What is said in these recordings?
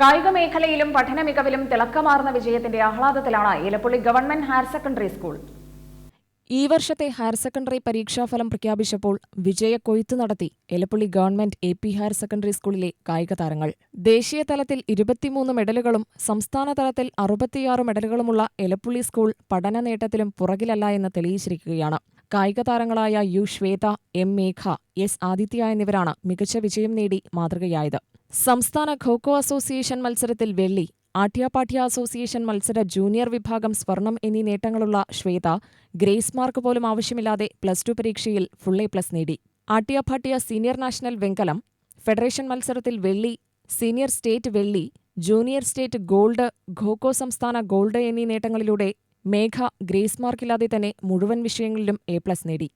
കായിക മേഖലയിലും പഠന മികവിലും തിളക്കമാർന്ന വിജയത്തിന്റെ ആഹ്ലാദത്തിലാണ് Elappully government higher secondary school. ഈ വർഷത്തെ ഹയർ സെക്കൻഡറി പരീക്ഷാഫലം പ്രഖ്യാപിച്ചപ്പോൾ വിജയക്കൊയ്ത്ത് നടത്തി Elappully government A P higher secondary സ്കൂളിലെ കായിക താരങ്ങൾ. ദേശീയ തലത്തിൽ ഇരുപത്തിമൂന്ന് മെഡലുകളും സംസ്ഥാന തലത്തിൽ അറുപത്തിയാറ് മെഡലുകളുമുള്ള എലപ്പുള്ളി സ്കൂൾ പഠന നേട്ടത്തിലും പുറകിലല്ല എന്ന് തെളിയിച്ചിരിക്കുകയാണ്. കായിക താരങ്ങളായ U Shweta M Megha S Aditya എന്നിവരാണ് മികച്ച വിജയം നേടി മാതൃകയായത്. സംസ്ഥാന ഖോഖോ അസോസിയേഷൻ മത്സരത്തിൽ വെള്ളി ആട്യാപാഠ്യ അസോസിയേഷൻ മത്സര ജൂനിയർ വിഭാഗം സ്വർണം എന്നീ നേട്ടങ്ങളുള്ള ശ്വേത ഗ്രേസ് മാർക്ക് പോലും ആവശ്യമില്ലാതെ പ്ലസ് ടു പരീക്ഷയിൽ ഫുൾ എ പ്ലസ് നേടി. ആട്യാപാഠ്യ സീനിയർ നാഷണൽ വെങ്കലം ഫെഡറേഷൻ മത്സരത്തിൽ വെള്ളി സീനിയർ സ്റ്റേറ്റ് വെള്ളി ജൂനിയർ സ്റ്റേറ്റ് ഗോൾഡ് ഖോഖോ സംസ്ഥാന ഗോൾഡ് എന്നീ നേട്ടങ്ങളിലൂടെ മേഘ ഗ്രേസ് മാർക്കില്ലാതെ തന്നെ മുഴുവൻ വിഷയങ്ങളിലും എ പ്ലസ് നേടി.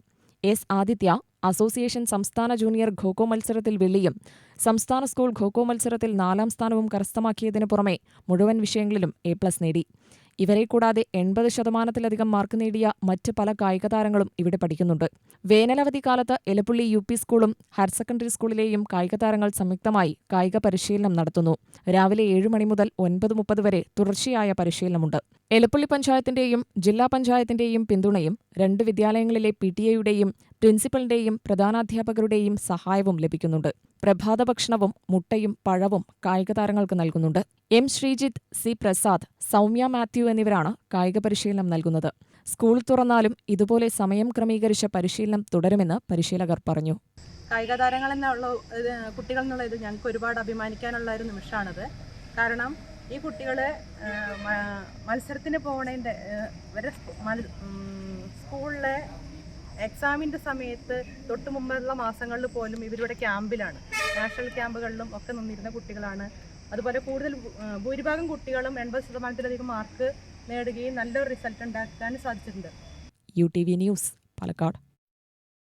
എസ് ആദിത്യ അസോസിയേഷൻ സംസ്ഥാന ജൂനിയർ ഖോഖോ മത്സരത്തിൽ വെള്ളിയും സംസ്ഥാന സ്കൂൾ ഖോഖോ മത്സരത്തിൽ നാലാം സ്ഥാനവും കരസ്ഥമാക്കിയതിനു പുറമെ മുഴുവൻ വിഷയങ്ങളിലും എ പ്ലസ് നേടി. ഇവരെ കൂടാതെ എൺപത് ശതമാനത്തിലധികം മാർക്ക് നേടിയ മറ്റ് പല കായിക താരങ്ങളും ഇവിടെ പഠിക്കുന്നുണ്ട്. വേനലവധി കാലത്ത് എലപ്പുള്ളി യു പി സ്കൂളും ഹയർ സെക്കൻഡറി സ്കൂളിലെയും കായിക താരങ്ങൾ സംയുക്തമായി കായിക പരിശീലനം നടത്തുന്നു. രാവിലെ ഏഴ് മണി മുതൽ ഒൻപത് മുപ്പത് വരെ തുടർച്ചയായ പരിശീലനമുണ്ട്. എലപ്പുള്ളി പഞ്ചായത്തിന്റെയും ജില്ലാ പഞ്ചായത്തിന്റെയും പിന്തുണയും രണ്ട് വിദ്യാലയങ്ങളിലെ പി ടി എയുടെയും പ്രിൻസിപ്പലിന്റെയും പ്രധാനാധ്യാപകരുടെയും സഹായവും ലഭിക്കുന്നുണ്ട്. പ്രഭാത ഭക്ഷണവും മുട്ടയും പഴവും കായിക താരങ്ങൾക്ക് നൽകുന്നുണ്ട്. M. Sreejith C. Prasad Soumya Mathew എന്നിവരാണ് കായിക പരിശീലനം നൽകുന്നത്. സ്കൂൾ തുറന്നാലും ഇതുപോലെ സമയം ക്രമീകരിച്ച പരിശീലനം തുടരുമെന്ന് പരിശീലകർ പറഞ്ഞു. കായിക താരങ്ങൾ എന്നുള്ള കുട്ടികൾ എന്നുള്ള ഇത് ഞങ്ങൾക്ക് ഒരുപാട് അഭിമാനിക്കാനുള്ള ഒരു നിമിഷമാണിത്. കാരണം ഈ കുട്ടികൾ മത്സരത്തിന് പോകണതിന്റെ ഇവരെ സ്കൂളിലെ എക്സാമിന്റെ സമയത്ത് തൊട്ട് മുമ്പുള്ള മാസങ്ങളിൽ പോലും ഇവരുടെ ക്യാമ്പിലാണ്. നാഷണൽ ക്യാമ്പുകളിലും ഒക്കെ നിന്നിരുന്ന കുട്ടികളാണ്. അതുപോലെ കൂടുതൽ ഭൂരിഭാഗം കുട്ടികളും എൺപത് ശതമാനത്തിലധികം മാർക്ക് നേടുകയും നല്ലൊരു റിസൾട്ട് ഉണ്ടാക്കാൻ സാധിച്ചിട്ടുണ്ട്. U T V news Palakkad.